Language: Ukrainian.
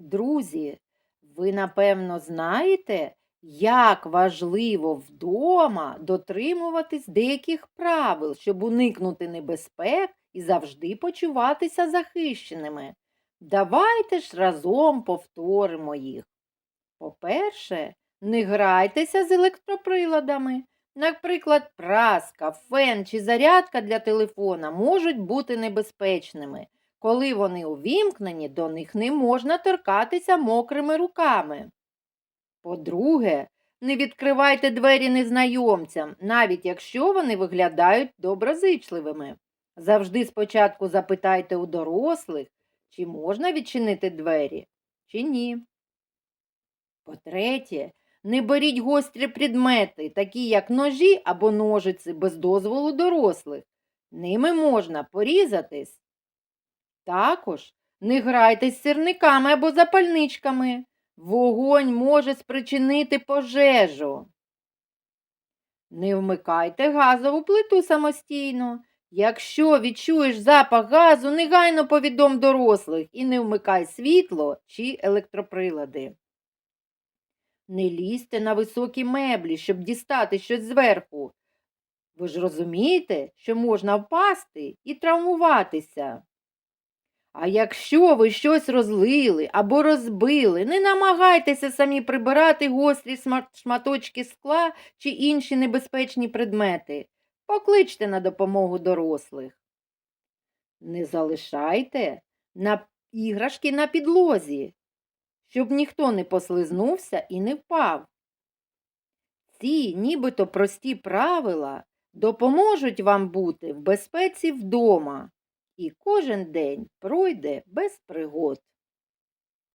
Друзі, ви напевно знаєте, як важливо вдома дотримуватись деяких правил, щоб уникнути небезпек і завжди почуватися захищеними. Давайте ж разом повторимо їх. По-перше, не грайтеся з електроприладами. Наприклад, праска, фен чи зарядка для телефона можуть бути небезпечними. Коли вони увімкнені, до них не можна торкатися мокрими руками. По-друге, не відкривайте двері незнайомцям, навіть якщо вони виглядають доброзичливими. Завжди спочатку запитайте у дорослих, чи можна відчинити двері, чи ні. По-третє, не беріть гострі предмети, такі як ножі або ножиці, без дозволу дорослих. Ними можна порізатись. Також не грайте з сірниками або запальничками. Вогонь може спричинити пожежу. Не вмикайте газову плиту самостійно. Якщо відчуєш запах газу, негайно повідом дорослих і не вмикай світло чи електроприлади. Не лізьте на високі меблі, щоб дістати щось зверху. Ви ж розумієте, що можна впасти і травмуватися. А якщо ви щось розлили або розбили, не намагайтеся самі прибирати гострі шматочки скла чи інші небезпечні предмети. Покличте на допомогу дорослих. Не залишайте на іграшки на підлозі, щоб ніхто не послизнувся і не впав. Ці нібито прості правила допоможуть вам бути в безпеці вдома, і кожен день пройде без пригод.